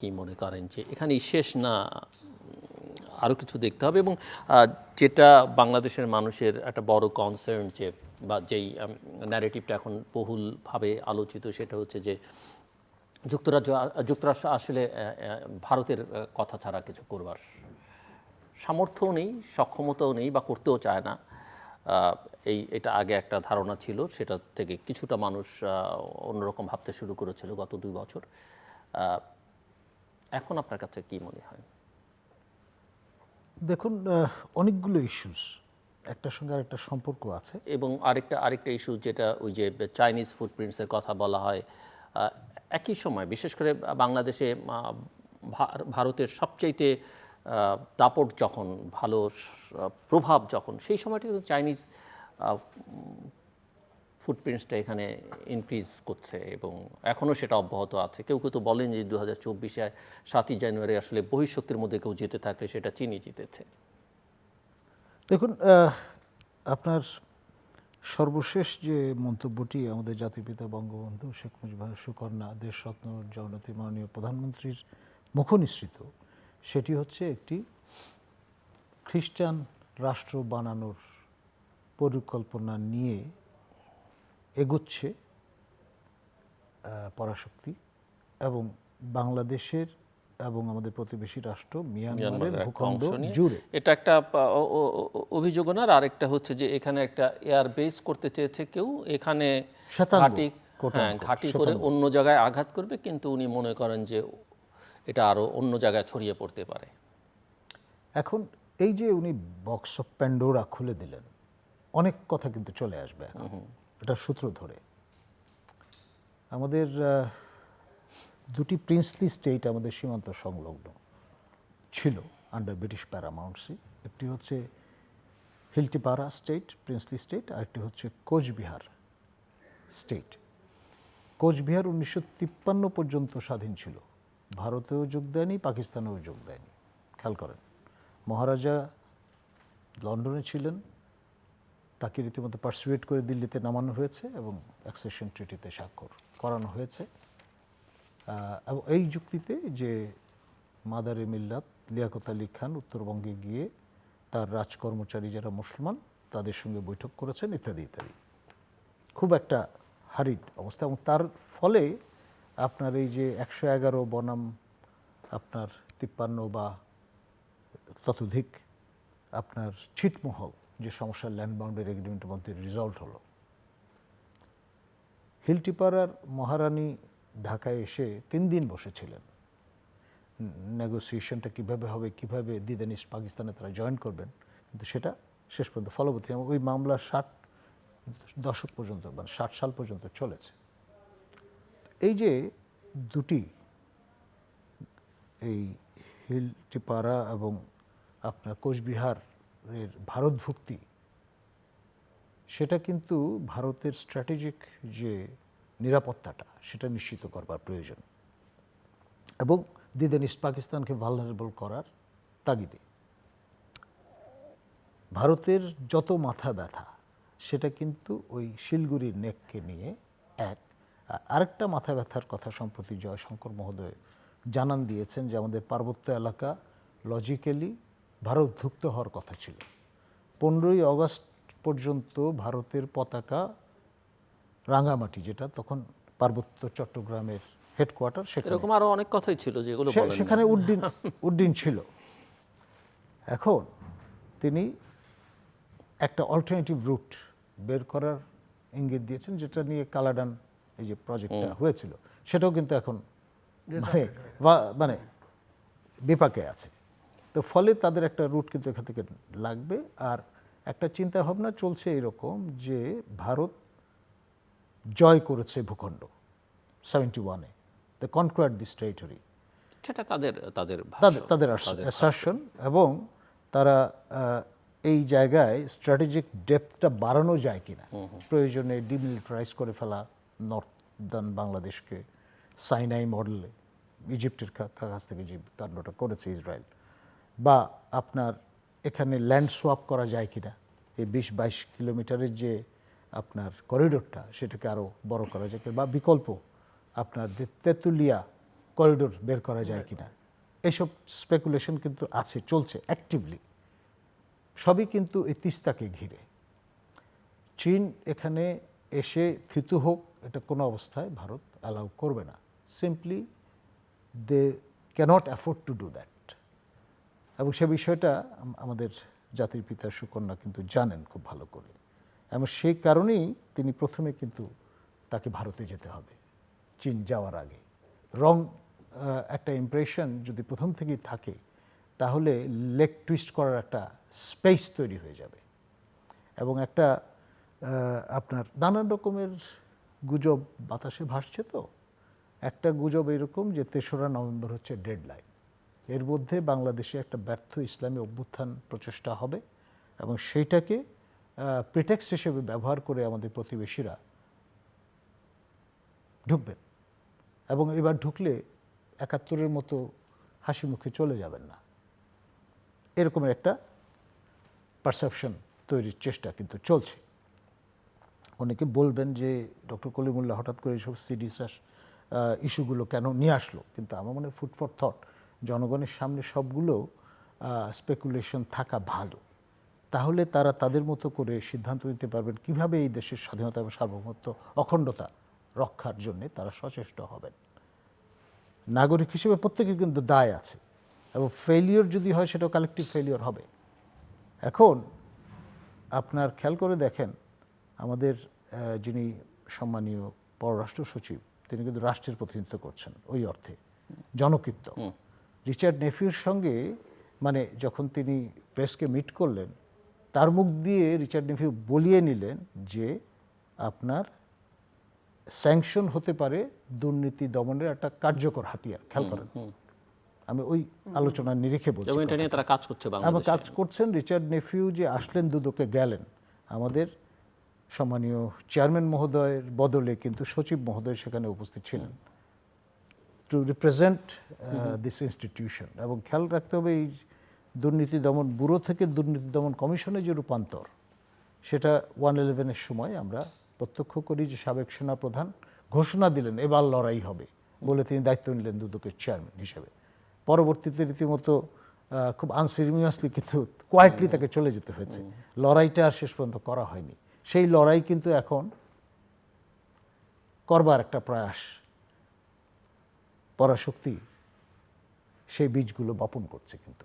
কি মনে করেন যে এখানেই শেষ না? আরও কিছু দেখতে হবে এবং যেটা বাংলাদেশের মানুষের একটা বড় কনসার্ন যে, বা যেই ন্যারেটিভটা এখন বহুলভাবে আলোচিত সেটা হচ্ছে যে, যুক্তরাজ্য, যুক্তরাষ্ট্র আসলে ভারতের কথা ছাড়া কিছু করবার সামর্থ্যও নেই, সক্ষমতাও নেই বা করতেও চায় না। এই, এটা আগে একটা ধারণা ছিল, সেটা থেকে কিছুটা মানুষ অন্যরকম ভাবতে শুরু করেছিল গত দুই বছর। এখন আপনার কাছে কি মনে হয়? দেখুন অনেকগুলো ইস্যুস একটার সঙ্গে আরেকটা সম্পর্ক আছে। এবং আরেকটা আরেকটা ইস্যু যেটা ওই যে চাইনিজ ফুটপ্রিন্টসের কথা বলা হয় একই সময় বিশেষ করে বাংলাদেশে ভারতের সবচাইতে দাপট যখন ভালো প্রভাব যখন সেই সময়টা কিন্তু চাইনিজ ফুটপ্রিন্টসটা এখানে ইনক্রিজ করছে এবং এখনও সেটা অব্যাহত আছে। কেউ কেউ তো বলেন যে দু হাজার চব্বিশে সাতই জানুয়ারি আসলে বহিঃশক্তির মধ্যে কেউ জিতে থাকলে সেটা চিনি জিতেছে। দেখুন আপনার সর্বশেষ যে মন্তব্যটি আমাদের জাতির পিতা বঙ্গবন্ধু শেখ মুজিবুর সুকন্যা দেশরত্ন জগন্নাথী মাননীয় প্রধানমন্ত্রীর মুখনিসৃত, সেটি হচ্ছে একটি খ্রিস্টান রাষ্ট্র বানানোর পরিকল্পনা নিয়ে এগোচ্ছে পরাশক্তি এবং বাংলাদেশের এবং আমাদের প্রতিবেশী রাষ্ট্র মিয়ানমারের ভূখণ্ড জুড়ে। এটা একটা অভিযোগ না আর আরেকটা হচ্ছে যে এখানে একটা এয়ার বেস করতে চেয়েছে কেউ। এখানে ঘাঁটি হ্যাঁ ঘাঁটি করে অন্য জায়গায় আঘাত করবে কিন্তু উনি মনে করেন যে এটা আরও অন্য জায়গায় ছড়িয়ে পড়তে পারে। এখন এই যে উনি বক্স অফ প্যান্ডোরা খুলে দিলেন অনেক কথা কিন্তু চলে আসবে এখন। এটা সূত্র ধরে। আমাদের দুটি প্রিন্সলি স্টেট আমাদের সীমান্ত সংলগ্ন ছিল আন্ডার ব্রিটিশ প্যারামাউন্টসি একটি হচ্ছে হিলটিপাড়া স্টেট প্রিন্সলি স্টেট আর একটি হচ্ছে কোচবিহার স্টেট কোচবিহার উনিশশো তিপ্পান্ন পর্যন্ত স্বাধীন ছিল। ভারতেও যোগ দেয়নি, পাকিস্তানেও যোগ দেয়নি। খেয়াল করেন, মহারাজা লন্ডনে ছিলেন তাকে রীতিমতো পার্সুয়েট করে দিল্লিতে নামানো হয়েছে এবং অ্যাক্সেশন ট্রিটিতে স্বাক্ষর করানো হয়েছে। এবং এই যুক্তিতে যে মাদারে মিল্লাত, লিয়াকত আলী খান উত্তরবঙ্গে গিয়ে তার রাজকর্মচারী যারা মুসলমান, তাদের সঙ্গে বৈঠক করেছেন, ইত্যাদি ইত্যাদি। খুব একটা হারিড অবস্থা এবং তার ফলে আপনার এই যে একশো এগারো বনাম আপনার তিপ্পান্ন বা ততোধিক আপনার ছিটমহল যে সমস্যা ল্যান্ড বাউন্ডারি এগ্রিমেন্টের মধ্যে রিজলভ হলো। হিলটিপাড়ার মহারানী ঢাকায় এসে তিন দিন বসেছিলেন। নেগোসিয়েশনটা কীভাবে হবে, কীভাবে দিদেন ইস্ট পাকিস্তানে তারা জয়েন করবেন, কিন্তু সেটা শেষ পর্যন্ত ফলবতী। এবং ওই মামলা ষাট দশক পর্যন্ত মানে ষাট সাল পর্যন্ত চলেছে। এই যে দুটি এই হিলটিপাড়া এবং আপনার কোচবিহারের ভারতভুক্তি সেটা কিন্তু ভারতের স্ট্র্যাটেজিক যে নিরাপত্তাটা, সেটা নিশ্চিত করবার প্রয়োজন। এবং দিদেন ইস্ট পাকিস্তানকে ভালনারেবল করার তাগিদে। ভারতের যত মাথা ব্যথা, সেটা কিন্তু ওই শিলগুড়ির নেককে নিয়ে এক। আরেকটা মাথা ব্যথার কথা সম্প্রতি জয়শঙ্কর মহোদয় জানান দিয়েছেন যে আমাদের পার্বত্য এলাকা লজিক্যালি ভারতভুক্ত হওয়ার কথা ছিল। পনেরোই অগস্ট পর্যন্ত ভারতের পতাকা রাঙামাটি যেটা তখন পার্বত্য চট্টগ্রামের হেডকোয়ার্টার সেরকম এরকম আরও অনেক কথাই ছিল যেগুলো। সেখানে উড্ডিন উড্ডিন ছিল। এখন তিনি একটা অল্টারনেটিভ রুট বের করার ইঙ্গিত দিয়েছেন যেটা নিয়ে কালাডান এই যে প্রজেক্টটা হয়েছিল সেটাও কিন্তু এখন মানে মানে বিপাকে আছে। তো ফলে তাদের একটা রুট কিন্তু এখান থেকে লাগবে। আর একটা চিন্তা ভাবনা চলছে এরকম যে ভারত জয় করেছে ভূখণ্ড সেভেন্টি ওয়ানে দ্য কনকোয়ার্ড দিস টেরিটরি সেটা তাদের তাদের তাদের। তাদের এবং তারা এই জায়গায় স্ট্র্যাটেজিক ডেপথটা বাড়ানো যায় কিনা। প্রয়োজনে ডিমিলিটারাইজ করে ফেলা নর্দার্ন বাংলাদেশকে সাইনাই মডেলে ইজিপ্টের কাছ থেকে যে কাণ্ডটা করেছে ইসরায়েল। বা আপনার এখানে ল্যান্ড সোয়াপ করা যায় কিনা, এই বিশ বাইশ কিলোমিটারের যে আপনার করিডোরটা সেটাকে আরও বড় করা যায় বা বিকল্প আপনার তেঁতুলিয়া করিডোর বের করা যায় কিনা, এসব স্পেকুলেশন কিন্তু আছে, চলছে অ্যাক্টিভলি সবই কিন্তু এই তিস্তাকে ঘিরে। চীন এখানে এসে থিতু হোক, এটা কোনো অবস্থায় ভারত অ্যালাউ করবে না। Simply they can't afford to do that এবং সে বিষয়টা আমাদের জাতির পিতা সুকন্যা কিন্তু জানেন খুব ভালো করে। এবং সেই কারণেই তিনি প্রথমে কিন্তু তাকে ভারতে যেতে হবে, চীন যাওয়ার আগে। রং একটা ইমপ্রেশন যদি প্রথম থেকেই থাকে, তাহলে লেগ টুইস্ট করার একটা স্পেস তৈরি হয়ে যাবে। এবং একটা আপনার নানান রকমের গুজব বাতাসে ভাসছে তো। একটা গুজব এরকম যে তেসরা নভেম্বর হচ্ছে ডেডলাইন এর মধ্যে বাংলাদেশে একটা ব্যর্থ ইসলামী অভ্যুত্থান প্রচেষ্টা হবে এবং সেইটাকে প্রিটেক্সট হিসেবে ব্যবহার করে আমাদের প্রতিবেশীরা ঢুকবেন এবং এবার ঢুকলে একাত্তরের মতো হাসি মুখে চলে যাবেন না। এরকমের একটা পারসেপশন তৈরির চেষ্টা কিন্তু চলছে। অনেকে বলবেন যে, ডক্টর কলিমুল্লাহ হঠাৎ করে এইসব সিডিসাস ইস্যুগুলো কেন নিয়ে আসলো? কিন্তু আমার মনে ফুড ফর থট জনগণের সামনে সবগুলো স্পেকুলেশন থাকা ভালো। তাহলে তারা তাদের মতো করে সিদ্ধান্ত নিতে পারবেন কীভাবে এই দেশের স্বাধীনতা এবং সার্বভৌমত্ব অখণ্ডতা রক্ষার জন্য তারা সচেষ্ট হবেন। নাগরিক হিসেবে প্রত্যেকের কিন্তু দায় আছে এবং ফেলিওর যদি হয় সেটা কালেকটিভ ফেলিওর হবে। এখন আপনার খেয়াল করে দেখেন, আমাদের যিনি সম্মানীয় পররাষ্ট্র সচিব, তিনি কিন্তু রাষ্ট্রের প্রতিনিধিত্ব করছেন ওই অর্থে। জনকৃত্য রিচার্ড নেফিউর সঙ্গে মানে যখন তিনি প্রেসকে মিট করলেন তার মুখ দিয়ে রিচার্ড নেফিউ বলিয়ে নিলেন যে আপনার স্যাংশন হতে পারে দুর্নীতি দমনের একটা কার্যকর হাতিয়ার। খেয়াল করেন। আমি ওই আলোচনার নিরিখে বলছি এটা নিয়ে তারা কাজ করছে বাংলাদেশে। কাজ করছেন রিচার্ড নেফিউ যে আসলেন দুদকে গেলেন। আমাদের সম্মানীয় চেয়ারম্যান মহোদয়ের বদলে কিন্তু সচিব মহোদয় সেখানে উপস্থিত ছিলেন। টু রিপ্রেজেন্ট দিস ইনস্টিটিউশন এবং খেয়াল রাখতে হবে এই দুর্নীতি দমন ব্যুরো থেকে দুর্নীতি দমন কমিশনে যে রূপান্তর, সেটা ওয়ান ইলেভেনের সময় আমরা প্রত্যক্ষ করি যে সাবেক সেনা প্রধান ঘোষণা দিলেন, এবার লড়াই হবে বলে তিনি দায়িত্ব নিলেন দুদকের চেয়ারম্যান হিসেবে। পরবর্তীতে রীতিমতো খুব আনসিরিমিয়াসলি কিন্তু কোয়াইটলি তাকে চলে যেতে হয়েছে। লড়াইটা আর শেষ পর্যন্ত করা হয়নি। সেই লড়াই কিন্তু এখন করবার একটা প্রয়াস পরাশক্তি সেই বীজগুলো বপন করছে কিন্তু।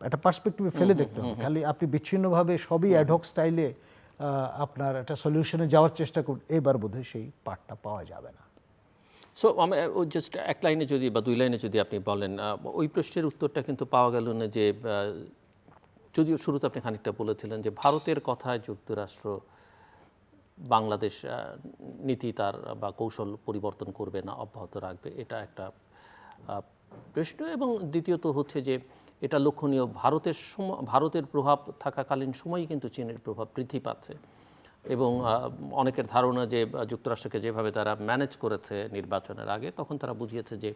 একটা পার্সপেক্টিভে ফেলে দেখতে হবে। খালি আপনি বিচ্ছিন্নভাবে সবই অ্যাডহক স্টাইলে আপনার একটা সলিউশনে যাওয়ার চেষ্টা করুন এবার বোধহয় সেই পার্টটা পাওয়া যাবে না। সো আমি ও জাস্ট এক লাইনে যদি বা দুই লাইনে যদি আপনি বলেন ওই প্রশ্নের উত্তরটা কিন্তু পাওয়া গেল না যে যদিও শুরুতে আপনি খানিকটা বলেছিলেন যে ভারতের কথায় যুক্তরাষ্ট্র বাংলাদেশ নীতি তার বা কৌশল পরিবর্তন করবে না, অব্যাহত রাখবে, এটা একটা প্রশ্ন। এবং দ্বিতীয়ত হচ্ছে যে এটা লক্ষণীয়, ভারতের ভারতের প্রভাব থাকাকালীন সময়ই কিন্তু চীনের প্রভাব বৃদ্ধি পাচ্ছে। এবং অনেকের ধারণা যে যুক্তরাষ্ট্রকে যেভাবে তারা ম্যানেজ করেছে নির্বাচনের আগে, তখন তারা বুঝিয়েছে যে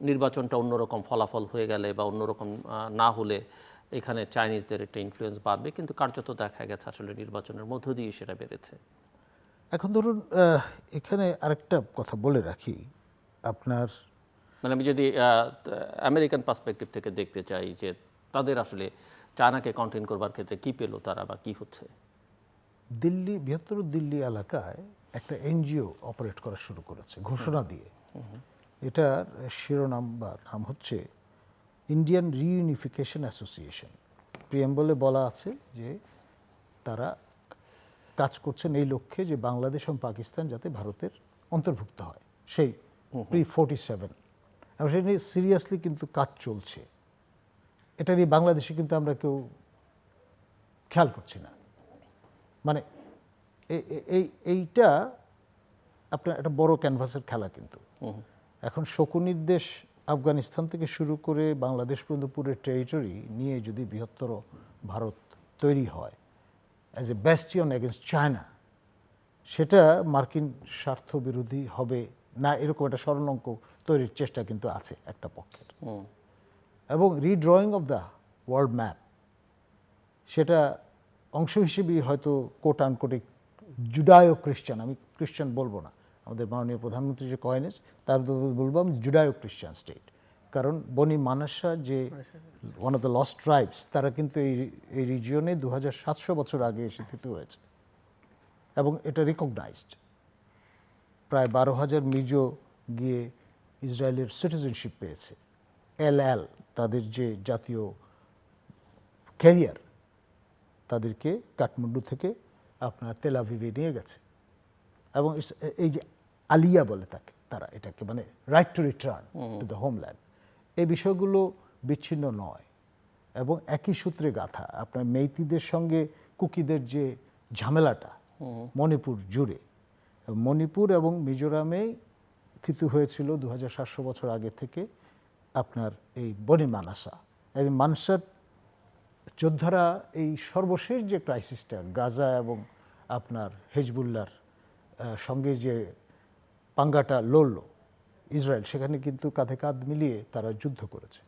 নির্বাচনটা অন্যরকম ফলাফল হয়ে গেলে বা অন্যরকম না হলে এখানে চাইনিজদের একটা ইনফ্লুয়েন্স বাড়বে কিন্তু কার্যত দেখা গেছে আসলে নির্বাচনের মধ্য দিয়ে সেটা বেড়েছে। এখন ধরুন এখানে আরেকটা কথা বলে রাখি আপনার মানে আমি যদি আমেরিকান পার্সপেক্টিভ থেকে দেখতে চাই যে তাদের আসলে চায়নাকে কন্টেন করবার ক্ষেত্রে কি পেল তারা বা কি হচ্ছে? দিল্লি বৃহত্তর দিল্লি এলাকায় একটা এনজিও অপারেট করা শুরু করেছে ঘোষণা দিয়ে। এটার শিরোনাম বা নাম হচ্ছে ইন্ডিয়ান রিইউনিফিকেশন অ্যাসোসিয়েশন প্রিয়েম্বলে বলা আছে যে তারা কাজ করছেন এই লক্ষ্যে যে বাংলাদেশ এবং পাকিস্তান যাতে ভারতের অন্তর্ভুক্ত হয়। সেই প্রি ফোর্টি সেভেন এবং সেই নিয়ে সিরিয়াসলি কিন্তু কাজ চলছে। এটা নিয়ে বাংলাদেশে কিন্তু আমরা কেউ খেয়াল করছি না। মানে এই এইটা আপনার একটা বড় ক্যানভাসের খেলা কিন্তু। এখন শকুনির দেশ আফগানিস্তান থেকে শুরু করে বাংলাদেশ পর্যন্ত পুরো টেরিটরি নিয়ে যদি বৃহত্তর ভারত তৈরি হয় as a bastion against China সেটা মার্কিন স্বার্থ বিরোধী হবে না এরকম একটা স্মরণাঙ্ক তৈরির চেষ্টা কিন্তু আছে একটা পক্ষের। এবং redrawing of the world map সেটা অংশ হিসেবেই হয়তো কোট আনকোটে জুডায়ো খ্রিস্টান আমি খ্রিস্টান বলব না আমাদের মাননীয় প্রধানমন্ত্রী যে কয়েনেজ তার বলব আমি জুডায়ো খ্রিস্টান স্টেট। কারণ বনি মানাসা যে one of the lost tribes তারা কিন্তু এই এই রিজিয়নে দু সাতশো বছর আগে এসে থিত হয়েছে। এবং এটা রিকগনাইজড প্রায় বারো হাজার মিজো গিয়ে ইসরায়েলের সিটিজেনশিপ পেয়েছে। এল এল, তাদের যে জাতীয় ক্যারিয়ার তাদেরকে কাঠমান্ডু থেকে আপনার তেলাভিভে নিয়ে গেছে। এবং এই যে আলিয়া বলে তাকে, তারা এটাকে মানে right to return to the homeland এই বিষয়গুলো বিচ্ছিন্ন নয়। এবং একই সূত্রে গাথা, আপনার মেইতিদের সঙ্গে কুকিদের যে ঝামেলাটা মণিপুর জুড়ে, মণিপুর এবং মিজোরামেই থিতু হয়েছিল দু হাজার সাতশো বছর আগে থেকে আপনার এই বনি মানাসা। এবং মানসার যোদ্ধারা এই সর্বশেষ যে ক্রাইসিসটা গাজা এবং আপনার হেজবুল্লার সঙ্গে যে পাঙ্গাটা লড়ল। ইসরায়েল সেখানে কিন্তু কাঁধে কাঁধ মিলিয়ে তারা যুদ্ধ করেছে।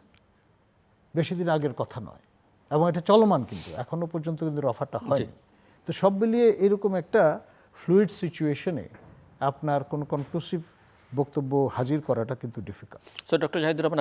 বেশি দিন আগের কথা নয়। এবং এটা চলমান কিন্তু এখনও পর্যন্ত কিন্তু রফাটা হয়নি। তো সব মিলিয়ে এরকম একটা ফ্লুইড সিচুয়েশনে আপনার কোনো কনক্লুসিভ বক্তব্য হাজির করাটা কিন্তু difficult so doctor Zahidur Rahman